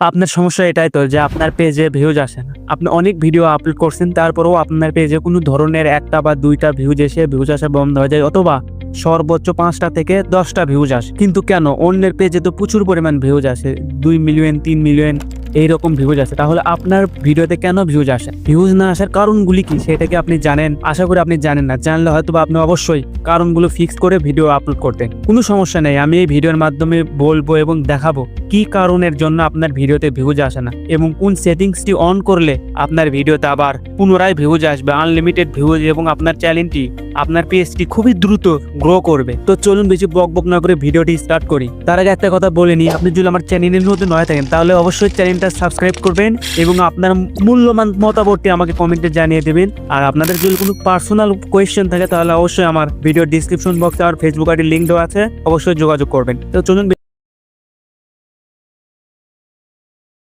আপনার সমস্যা এটাই তো যে আপনার পেজে ভিউজ আসে না। আপনি অনেক ভিডিও আপলোড করছেন, তারপরেও আপনার পেজে কোনো ধরনের একটা বা দুইটা ভিউজ এসে ভিউজ আসা বন্ধ হয়ে যায়, অথবা সর্বোচ্চ পাঁচটা থেকে দশটা ভিউজ আসে। কিন্তু কেন? অন্যের পেজে তো প্রচুর পরিমাণ ভিউজ আসে, দুই মিলিয়ন তিন মিলিয়ন এইরকম ভিউজ আসে। তাহলে আপনার ভিডিওতে কেন ভিউজ আসে? ভিউজ না আসার কারণগুলি কি? সেটা কি আপনি জানেন? আশা করি আপনি জানেন না। জানলে হয়তো আপনি অবশ্যই কারণগুলো ফিক্স করে ভিডিও আপলোড করতেন কোনো সমস্যা নেই। আমি এই ভিডিওর মাধ্যমে বলব এবং দেখাবো কি কারণের জন্য আপনার ভিডিওতে ভিউজ আসে না এবং কোন সেটিংসটি অন করলে আপনার ভিডিওতে আবার পুনরায় ভিউজ আসবে। আনলিমিটেড ভিউজ এবং আপনার চ্যানেলটি আপনার পেজটি খুবই দ্রুত গ্রো করবে। তো চলুন বেশি বক বক না করে ভিডিওটি স্টার্ট করি। তার আগে একটা কথা বলে নিই, আপনি যদি আমার চ্যানেলের মধ্যে নয় থাকেন, তাহলে অবশ্যই চ্যানেলটা সাবস্ক্রাইব করবেন এবং আপনার মূল্যবান মতামতটি আমাকে কমেন্টে জানিয়ে দেবেন। আর আপনাদের যদি কোনো পার্সোনাল কোয়েশ্চেন থাকে, তাহলে অবশ্যই আমার ভিডিও ডিসক্রিপশন বক্সে আমার ফেসবুক আইডির লিঙ্ক দেওয়া আছে, অবশ্যই যোগাযোগ করবেন। তো চলুন